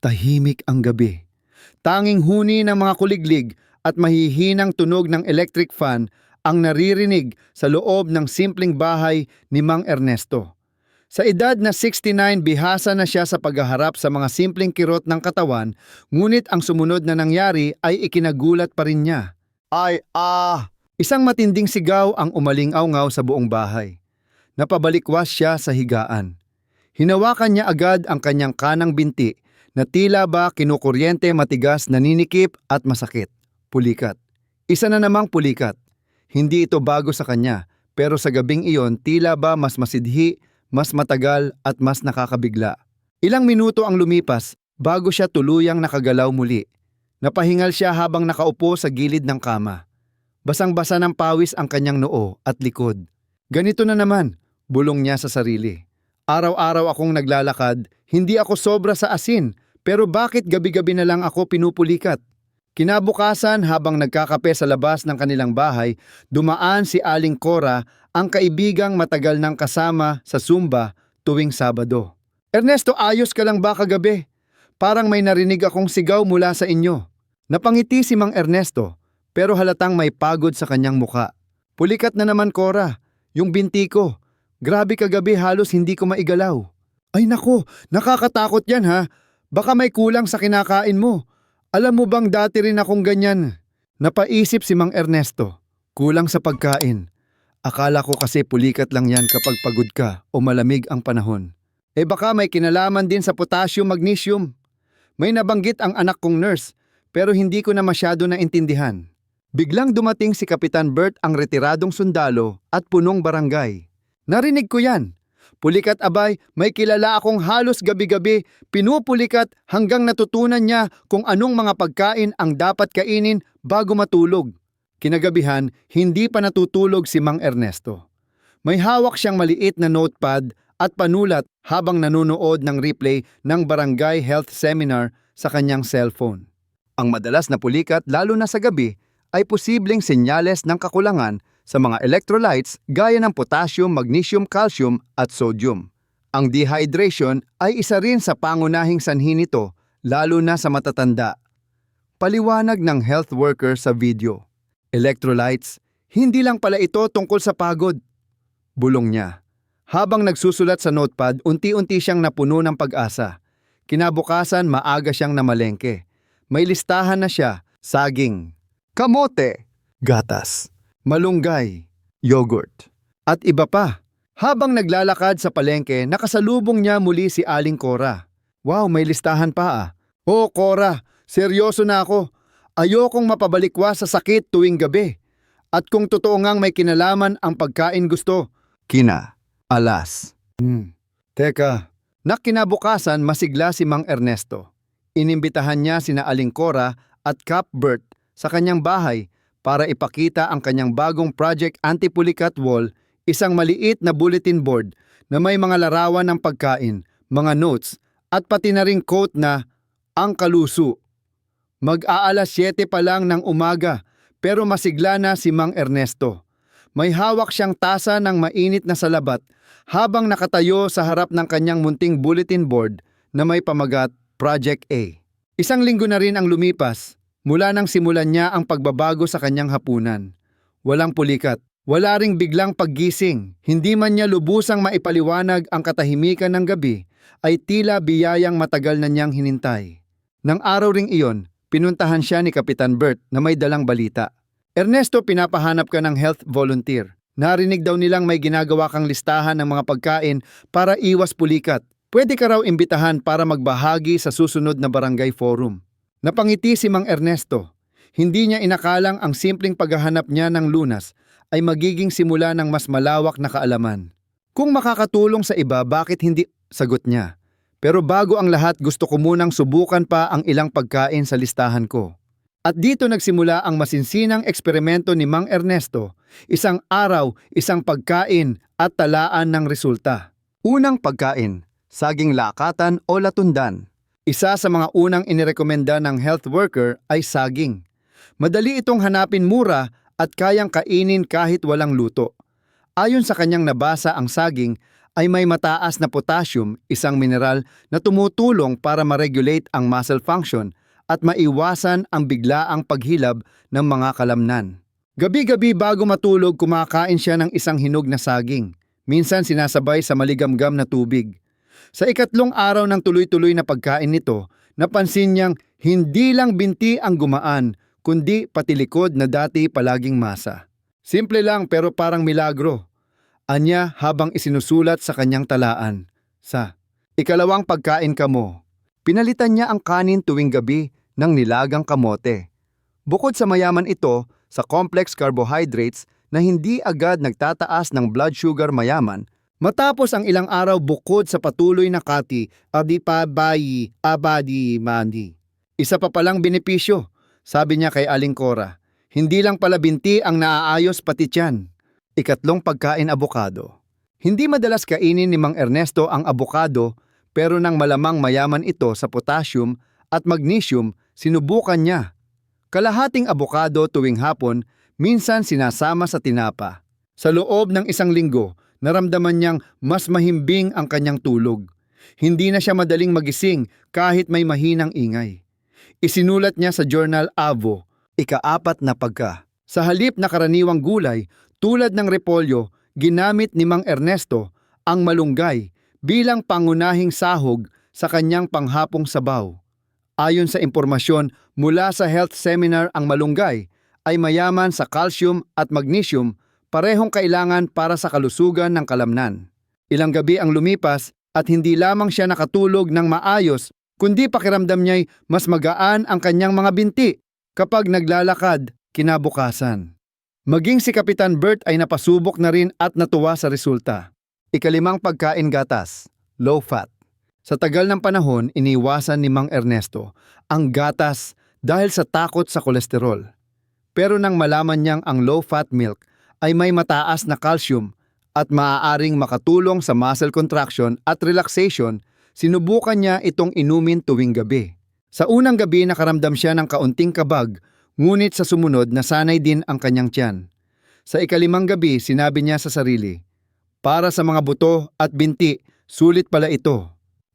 Tahimik ang gabi. Tanging huni ng mga kuliglig at mahihinang tunog ng electric fan ang naririnig sa loob ng simpleng bahay ni Mang Ernesto. Sa edad na 69, bihasa na siya sa paghaharap sa mga simpleng kirot ng katawan, ngunit ang sumunod na nangyari ay ikinagulat pa rin niya. Ay, ah! Isang matinding sigaw ang umaling-awngaw sa buong bahay. Napabalikwas siya sa higaan. Hinawakan niya agad ang kanyang kanang binti na tila ba kinukuryente matigas naninikip at masakit. Pulikat. Isa na namang pulikat. Hindi ito bago sa kanya, pero sa gabing iyon tila ba mas masidhi, mas matagal at mas nakakabigla. Ilang minuto ang lumipas bago siya tuluyang nakagalaw muli. Napahingal siya habang nakaupo sa gilid ng kama. Basang-basa ng pawis ang kanyang noo at likod. Ganito na naman, bulong niya sa sarili. Araw-araw akong naglalakad, hindi ako sobra sa asin, pero bakit gabi-gabi na lang ako pinupulikat? Kinabukasan habang nagkakape sa labas ng kanilang bahay, dumaan si Aling Cora, ang kaibigang matagal ng kasama sa Zumba tuwing Sabado. Ernesto, ayos ka lang ba kagabi? Parang may narinig akong sigaw mula sa inyo. Napangiti si Mang Ernesto, pero halatang may pagod sa kanyang muka. Pulikat na naman, Cora. Yung binti ko. Grabe kagabi halos hindi ko maigalaw. Ay nako, nakakatakot yan ha. Baka may kulang sa kinakain mo. Alam mo bang dati rin akong ganyan? Napaisip si Mang Ernesto. Kulang sa pagkain. Akala ko kasi pulikat lang yan kapag pagod ka o malamig ang panahon. Eh baka may kinalaman din sa potassium magnesium. May nabanggit ang anak kong nurse pero hindi ko na masyado naintindihan. Biglang dumating si Kapitan Bert ang retiradong sundalo at punong barangay. Narinig ko yan. Pulikat abay, may kilala akong halos gabi-gabi pinupulikat hanggang natutunan niya kung anong mga pagkain ang dapat kainin bago matulog. Kinagabihan, hindi pa natutulog si Mang Ernesto. May hawak siyang maliit na notepad at panulat habang nanonood ng replay ng barangay health seminar sa kanyang cellphone. Ang madalas na pulikat lalo na sa gabi ay posibleng senyales ng kakulangan sa mga electrolytes gaya ng potassium, magnesium, calcium at sodium. Ang dehydration ay isa rin sa pangunahing sanhi nito lalo na sa matatanda. Paliwanag ng health worker sa video. Electrolytes, hindi lang pala ito tungkol sa pagod. Bulong niya. Habang nagsusulat sa notepad, unti-unti siyang napuno ng pag-asa. Kinabukasan, maaga siyang namalengke. May listahan na siya, saging, kamote, gatas, malunggay, yogurt, at iba pa. Habang naglalakad sa palengke, nakasalubong niya muli si Aling Cora. Wow, may listahan pa ah. Oh, Cora, seryoso na ako. Ayokong mapabalikwas sa sakit tuwing gabi. At kung totoo ngang may kinalaman ang pagkain gusto. Kina, alas. Hmm. Teka, nakinabukasan masigla si Mang Ernesto. Inimbitahan niya sina Aling Cora at Cap Bert sa kanyang bahay para ipakita ang kanyang bagong Project Anti-Pulikat Wall, isang maliit na bulletin board na may mga larawan ng pagkain, mga notes, at pati na ring quote na ang kaluso. Mag-aalas 7 pa lang ng umaga pero masigla na si Mang Ernesto. May hawak siyang tasa ng mainit na salabat habang nakatayo sa harap ng kanyang munting bulletin board na may pamagat Project A. Isang linggo na rin ang lumipas mula nang simulan niya ang pagbabago sa kanyang hapunan. Walang pulikat, wala ring biglang paggising, hindi man niya lubusang maipaliwanag ang katahimikan ng gabi, ay tila biyayang matagal na niyang hinintay. Nang araw ring iyon, pinuntahan siya ni Kapitan Bert na may dalang balita. Ernesto, pinapahanap ka ng health volunteer. Narinig daw nilang may ginagawa kang listahan ng mga pagkain para iwas pulikat. Pwede ka raw imbitahan para magbahagi sa susunod na barangay forum. Napangiti si Mang Ernesto. Hindi niya inakalang ang simpleng paghahanap niya ng lunas ay magiging simula ng mas malawak na kaalaman. Kung makakatulong sa iba, bakit hindi? Sagot niya. Pero bago ang lahat, gusto ko munang subukan pa ang ilang pagkain sa listahan ko. At dito nagsimula ang masinsinang eksperimento ni Mang Ernesto, isang araw, isang pagkain at talaan ng resulta. Unang pagkain, saging lakatan o latundan. Isa sa mga unang inirekomenda ng health worker ay saging. Madali itong hanapin mura at kayang kainin kahit walang luto. Ayon sa kanyang nabasa ang saging ay may mataas na potassium, isang mineral na tumutulong para ma-regulate ang muscle function at maiwasan ang biglaang paghilab ng mga kalamnan. Gabi-gabi bago matulog kumakain siya ng isang hinog na saging. Minsan sinasabay sa maligamgam na tubig. Sa ikatlong araw ng tuloy-tuloy na pagkain nito, napansin niyang hindi lang binti ang gumaan, kundi pati likod na dati palaging masa. Simple lang pero parang milagro. Anya habang isinusulat sa kanyang talaan. Sa ikalawang pagkain ka pinalitan niya ang kanin tuwing gabi ng nilagang kamote. Bukod sa mayaman ito sa complex carbohydrates na hindi agad nagtataas ng blood sugar mayaman, matapos ang ilang araw bukod sa patuloy na kati, adi pa bayi, abadi mandi. Isa pa palang benepisyo, sabi niya kay Aling Cora, hindi lang pala binti ang naaayos pati tiyan. Ikatlong pagkain abokado. Hindi madalas kainin ni Mang Ernesto ang abokado pero nang malamang mayaman ito sa potassium at magnesium, sinubukan niya. Kalahating abokado tuwing hapon, minsan sinasama sa tinapa. Sa loob ng isang linggo, naramdaman niyang mas mahimbing ang kanyang tulog. Hindi na siya madaling magising kahit may mahinang ingay. Isinulat niya sa journal Avo, ikaapat na pagka. Sa halip na karaniwang gulay, tulad ng repolyo, ginamit ni Mang Ernesto ang malunggay bilang pangunahing sahog sa kanyang panghapong sabaw. Ayon sa impormasyon mula sa health seminar ang malunggay ay mayaman sa calcium at magnesium parehong kailangan para sa kalusugan ng kalamnan. Ilang gabi ang lumipas at hindi lamang siya nakatulog ng maayos kundi pakiramdam niya'y mas magaan ang kanyang mga binti kapag naglalakad kinabukasan. Maging si Kapitan Bert ay napasubok na rin at natuwa sa resulta. Ikalimang pagkain gatas, low fat. Sa tagal ng panahon, iniwasan ni Mang Ernesto ang gatas dahil sa takot sa kolesterol. Pero nang malaman niyang ang low-fat milk ay may mataas na calcium at maaaring makatulong sa muscle contraction at relaxation, sinubukan niya itong inumin tuwing gabi. Sa unang gabi nakaramdam siya ng kaunting kabag, ngunit sa sumunod nasanay din ang kanyang tiyan. Sa ikalimang gabi sinabi niya sa sarili, Para sa mga buto at binti, sulit pala ito.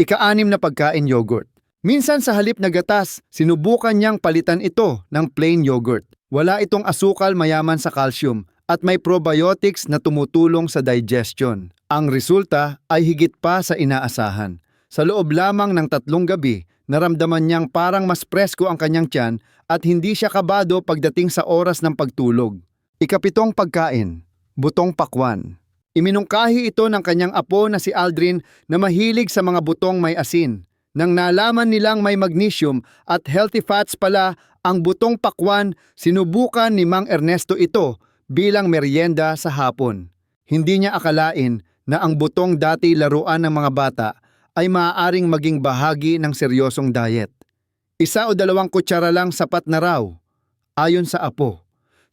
Ika-anim na pagkain yogurt. Minsan sa halip na gatas, sinubukan niyang palitan ito ng plain yogurt. Wala itong asukal mayaman sa calcium at may probiotics na tumutulong sa digestion. Ang resulta ay higit pa sa inaasahan. Sa loob lamang ng tatlong gabi, naramdaman niyang parang mas presko ang kanyang tiyan at hindi siya kabado pagdating sa oras ng pagtulog. Ikapitong pagkain, butong pakwan. Iminungkahi ito ng kanyang apo na si Aldrin na mahilig sa mga butong may asin. Nang nalaman nilang may magnesium at healthy fats pala ang butong pakwan, sinubukan ni Mang Ernesto ito bilang merienda sa hapon. Hindi niya akalain na ang butong dati laruan ng mga bata ay maaaring maging bahagi ng seryosong diet. Isa o dalawang kutsara lang sapat na raw, ayon sa apo.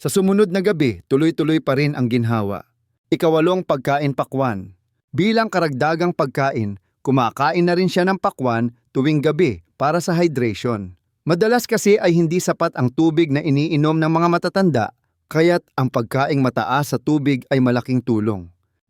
Sa sumunod na gabi, tuloy-tuloy pa rin ang ginhawa. Ikawalong pagkain pakwan. Bilang karagdagang pagkain, kumakain na rin siya ng pakwan tuwing gabi para sa hydration. Madalas kasi ay hindi sapat ang tubig na iniinom ng mga matatanda, kaya't ang pagkaing mataas sa tubig ay malaking tulong.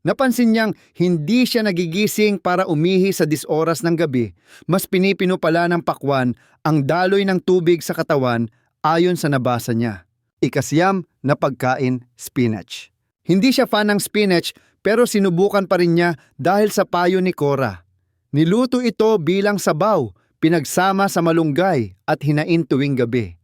Napansin niyang hindi siya nagigising para umihi sa disoras ng gabi, mas pinipino pala ng pakwan ang daloy ng tubig sa katawan ayon sa nabasa niya. Ikasyam na pagkain, spinach. Hindi siya fan ng spinach pero sinubukan pa rin niya dahil sa payo ni Cora. Niluto ito bilang sabaw, pinagsama sa malunggay at hinain tuwing gabi.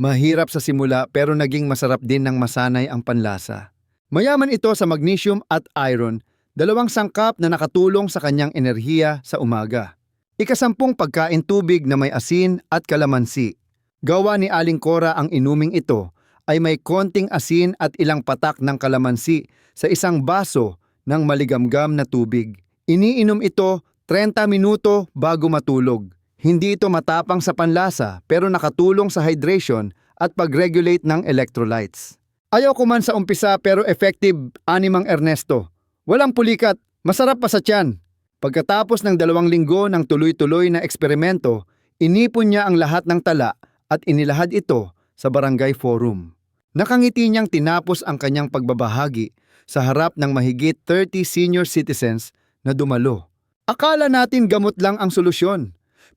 Mahirap sa simula pero naging masarap din ng masanay ang panlasa. Mayaman ito sa magnesium at iron, dalawang sangkap na nakatulong sa kanyang enerhiya sa umaga. Ikasampung pagkain tubig na may asin at kalamansi. Gawa ni Aling Cora ang inuming ito ay may konting asin at ilang patak ng kalamansi sa isang baso ng maligamgam na tubig. Iniinom ito 30 minuto bago matulog. Hindi ito matapang sa panlasa pero nakatulong sa hydration at pag-regulate ng electrolytes. Ayaw ko man sa umpisa pero effective animang Ernesto. Walang pulikat, masarap pa sa tiyan. Pagkatapos ng dalawang linggo ng tuloy-tuloy na eksperimento, inipon niya ang lahat ng tala at inilahad ito sa barangay forum. Nakangiti niyang tinapos ang kanyang pagbabahagi sa harap ng mahigit 30 senior citizens na dumalo. Akala natin gamot lang ang solusyon,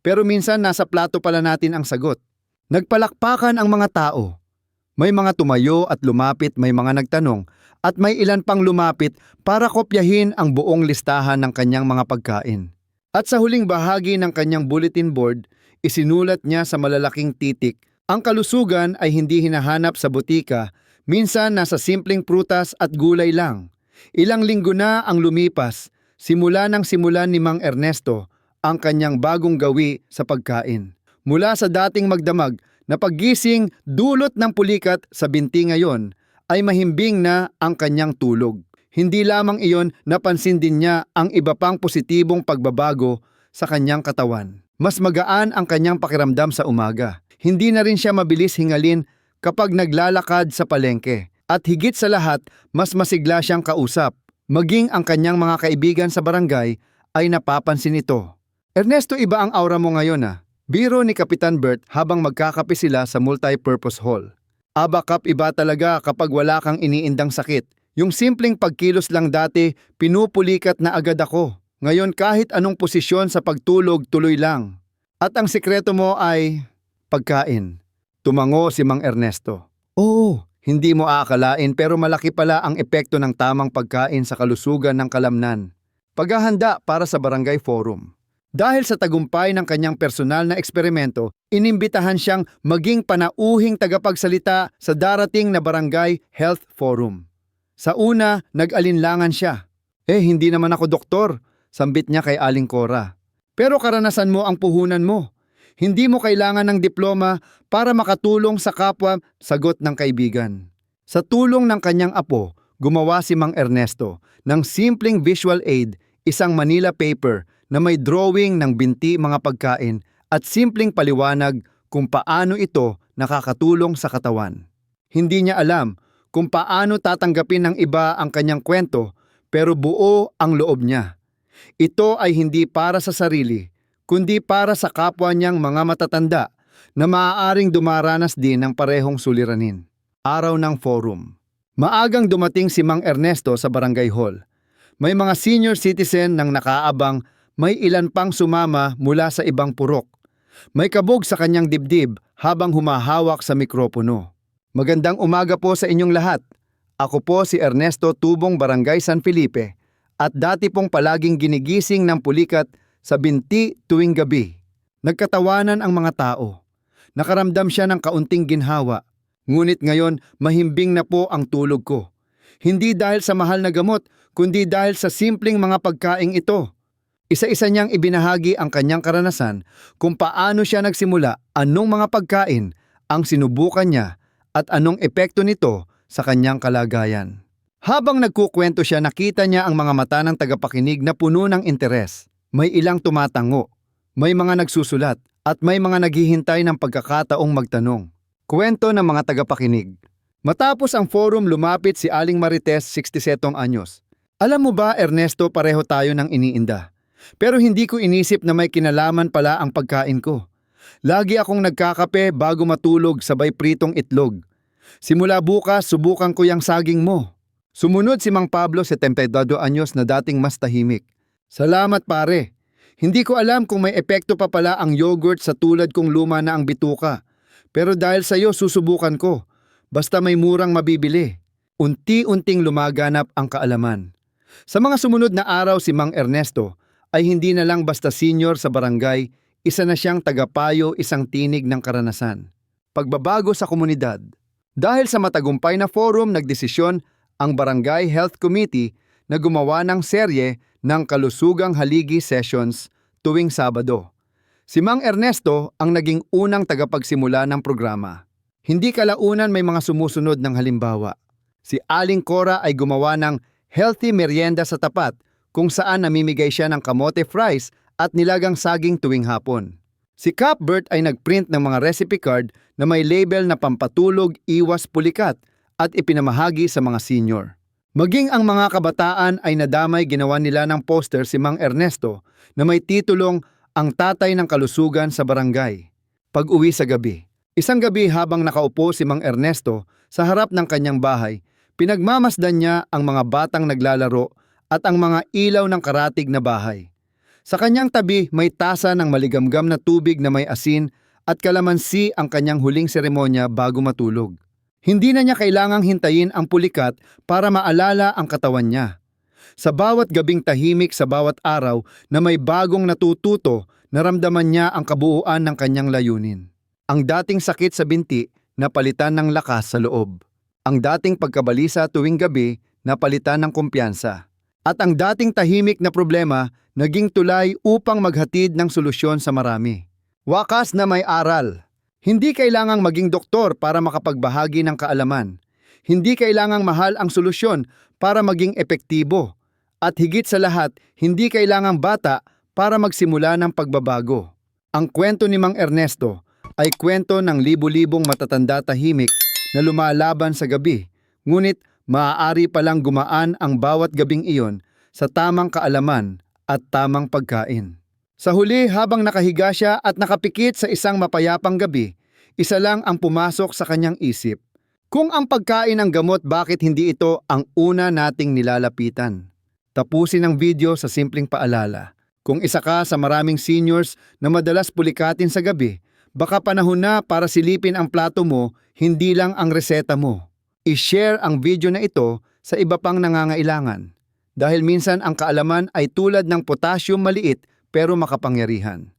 pero minsan nasa plato pala natin ang sagot. Nagpalakpakan ang mga tao. May mga tumayo at lumapit, may mga nagtanong, at may ilan pang lumapit para kopyahin ang buong listahan ng kanyang mga pagkain. At sa huling bahagi ng kanyang bulletin board, isinulat niya sa malalaking titik, ang kalusugan ay hindi hinahanap sa butika, minsan nasa simpleng prutas at gulay lang. Ilang linggo na ang lumipas, simula nang simulan ni Mang Ernesto ang kanyang bagong gawi sa pagkain. Mula sa dating magdamag na paggising dulot ng pulikat sa binti ngayon, ay mahimbing na ang kanyang tulog. Hindi lamang iyon napansin din niya ang iba pang positibong pagbabago sa kanyang katawan. Mas magaan ang kanyang pakiramdam sa umaga. Hindi na rin siya mabilis hingalin kapag naglalakad sa palengke. At higit sa lahat, mas masigla siyang kausap. Maging ang kanyang mga kaibigan sa barangay ay napapansin ito. Ernesto, iba ang aura mo ngayon ah. Biro ni Kapitan Bert habang magkakape sila sa multi-purpose hall. Abakap iba talaga kapag wala kang iniindang sakit. Yung simpleng pagkilos lang dati, pinupulikat na agad ako. Ngayon kahit anong posisyon sa pagtulog, tuloy lang. At ang sikreto mo ay pagkain. Tumango si Mang Ernesto. Oo, hindi mo aakalain pero malaki pala ang epekto ng tamang pagkain sa kalusugan ng kalamnan. Paghahanda para sa barangay forum. Dahil sa tagumpay ng kanyang personal na eksperimento, inimbitahan siyang maging panauhing tagapagsalita sa darating na barangay health forum. Sa una, nag-alinlangan siya. Eh, hindi naman ako doktor, sambit niya kay Aling Cora. Pero karanasan mo ang puhunan mo. Hindi mo kailangan ng diploma para makatulong sa kapwa, sagot ng kaibigan. Sa tulong ng kanyang apo, gumawa si Mang Ernesto ng simpleng visual aid, isang Manila paper na may drawing ng binti mga pagkain at simpleng paliwanag kung paano ito nakakatulong sa katawan. Hindi niya alam kung paano tatanggapin ng iba ang kanyang kwento pero buo ang loob niya. Ito ay hindi para sa sarili, kundi para sa kapwa niyang mga matatanda na maaaring dumaranas din ng parehong suliranin. Araw ng forum. Maagang dumating si Mang Ernesto sa barangay hall. May mga senior citizen nang nakaabang may ilan pang sumama mula sa ibang purok. May kabog sa kanyang dibdib habang humahawak sa mikropono. Magandang umaga po sa inyong lahat. Ako po si Ernesto Tubong Barangay San Felipe at dati pong palaging ginigising ng pulikat sa binti tuwing gabi. Nagkatawanan ang mga tao. Nakaramdam siya ng kaunting ginhawa. Ngunit ngayon mahimbing na po ang tulog ko. Hindi dahil sa mahal na gamot, kundi dahil sa simpleng mga pagkaing ito. Isa-isa niyang ibinahagi ang kanyang karanasan kung paano siya nagsimula, anong mga pagkain ang sinubukan niya at anong epekto nito sa kanyang kalagayan. Habang nagkukwento siya nakita niya ang mga mata ng tagapakinig na puno ng interes. May ilang tumatango, may mga nagsusulat at may mga naghihintay ng pagkakataong magtanong. Kwento ng mga tagapakinig. Matapos ang forum lumapit si Aling Marites 67 anyos. Alam mo ba Ernesto pareho tayo ng iniinda. Pero hindi ko inisip na may kinalaman pala ang pagkain ko. Lagi akong nagkakape bago matulog sabay pritong itlog. Simula bukas, subukan ko yung saging mo. Sumunod si Mang Pablo 72 anyos na dating mas tahimik. Salamat pare. Hindi ko alam kung may epekto pa pala ang yogurt sa tulad kong luma na ang bituka. Pero dahil sa iyo susubukan ko. Basta may murang mabibili. Unti-unting lumaganap ang kaalaman. Sa mga sumunod na araw si Mang Ernesto ay hindi na lang basta senior sa barangay, isa na siyang tagapayo isang tinig ng karanasan. Pagbabago sa komunidad. Dahil sa matagumpay na forum nagdesisyon ang Barangay Health Committee na gumawa ng serye ng kalusugang haligi sessions tuwing Sabado. Si Mang Ernesto ang naging unang tagapagsimula ng programa. Hindi kalaunan may mga sumusunod ng halimbawa. Si Aling Cora ay gumawa ng healthy merienda sa tapat kung saan namimigay siya ng kamote fries at nilagang saging tuwing hapon. Si Cuthbert ay nagprint ng mga recipe card na may label na pampatulog, iwas pulikat at ipinamahagi sa mga senior. Maging ang mga kabataan ay nadamay ginawa nila ng poster si Mang Ernesto na may titulong Ang Tatay ng Kalusugan sa Barangay. Pag-uwi sa gabi. Isang gabi habang nakaupo si Mang Ernesto sa harap ng kanyang bahay, pinagmamasdan niya ang mga batang naglalaro at ang mga ilaw ng karatig na bahay. Sa kanyang tabi may tasa ng maligamgam na tubig na may asin at kalamansi ang kanyang huling seremonya bago matulog. Hindi na niya kailangang hintayin ang pulikat para maalala ang katawan niya. Sa bawat gabing tahimik sa bawat araw na may bagong natututo, naramdaman niya ang kabuuan ng kanyang layunin. Ang dating sakit sa binti, napalitan ng lakas sa loob. Ang dating pagkabalisa tuwing gabi, napalitan ng kumpiyansa. At ang dating tahimik na problema, naging tulay upang maghatid ng solusyon sa marami. Wakas na may aral. Hindi kailangang maging doktor para makapagbahagi ng kaalaman. Hindi kailangang mahal ang solusyon para maging epektibo. At higit sa lahat, hindi kailangang bata para magsimula ng pagbabago. Ang kwento ni Mang Ernesto ay kwento ng libu-libong matatanda tahimik na lumalaban sa gabi, ngunit maaari palang gumaan ang bawat gabing iyon sa tamang kaalaman at tamang pagkain. Sa huli, habang nakahiga siya at nakapikit sa isang mapayapang gabi, isa lang ang pumasok sa kanyang isip. Kung ang pagkain ang gamot, bakit hindi ito ang una nating nilalapitan? Tapusin ang video sa simpleng paalala. Kung isa ka sa maraming seniors na madalas pulikatin sa gabi, baka panahon na para silipin ang plato mo, hindi lang ang reseta mo. I-share ang video na ito sa iba pang nangangailangan. Dahil minsan ang kaalaman ay tulad ng potassium maliit pero makapangyarihan.